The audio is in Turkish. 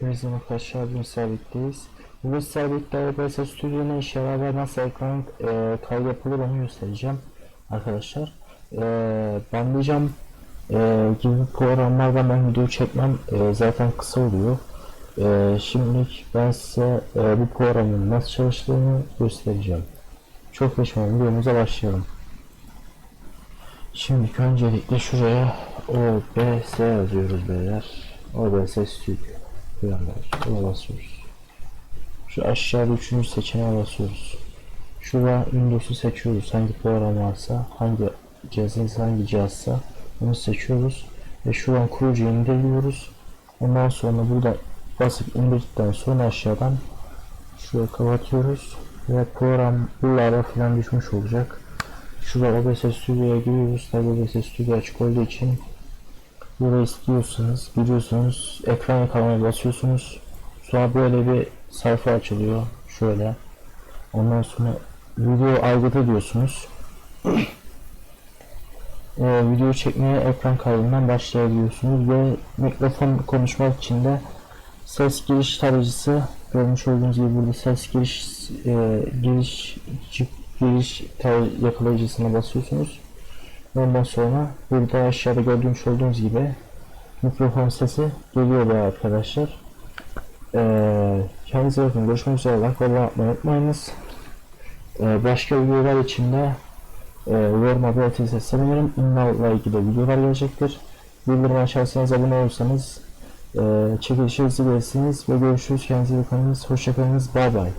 Bizim arkadaşlar bugün sabitteyiz. Bugün sabitte OBS Studio yarar ve nasıl ekran e, kaydı yapılır onu göstereceğim arkadaşlar. E, banlayacağım e, gibi programlardan ben video çekmem e, zaten kısa oluyor. E, şimdilik ben size e, bu programın nasıl çalıştığını göstereceğim. Çok geçmeden videomuza başlayalım. Şimdi öncelikle şuraya OBS yazıyoruz beyler. OBS Studio. Planlar. Buna basıyoruz. Şu aşağıda üçüncü seçeneğe basıyoruz. Şurada Windows'u seçiyoruz. Hangi program varsa, hangi cihazınız hangi cihazsa onu seçiyoruz. Ve şuradan kurucuyu indiriyoruz. Ondan sonra burada basıp indirdikten sonra aşağıdan şuraya kapatıyoruz. Ve program buralara falan düşmüş olacak. Şurada OBS Studio'ya giriyoruz. Tabi OBS Studio açık olduğu için Burayı istiyorsanız giriyorsunuz ekran yakalamaya basıyorsunuz. Sonra böyle bir sayfa açılıyor şöyle. Ondan sonra video aygıtı diyorsunuz. Ee, video çekmeye ekran kaydından başlayabiliyorsunuz ve mikrofon konuşmak için de ses giriş tarayıcısı görmüş olduğunuz gibi burada ses giriş e, giriş giriş tar- yakalayıcısına basıyorsunuz Ondan sonra burada aşağıda gördüğünüz olduğunuz gibi mikrofon sesi geliyor be arkadaşlar. Ee, kendinize bakın. Görüşmek üzere. Like ve olmayı unutmayınız. Ee, başka videolar için de e, yoruma belirtirseniz sevinirim. Bunlarla ilgili videolar gelecektir. Bildirim açarsanız abone olursanız e, çekilişi hızlı ve görüşürüz. Kendinize bakınız. Hoşçakalınız. Bay bay.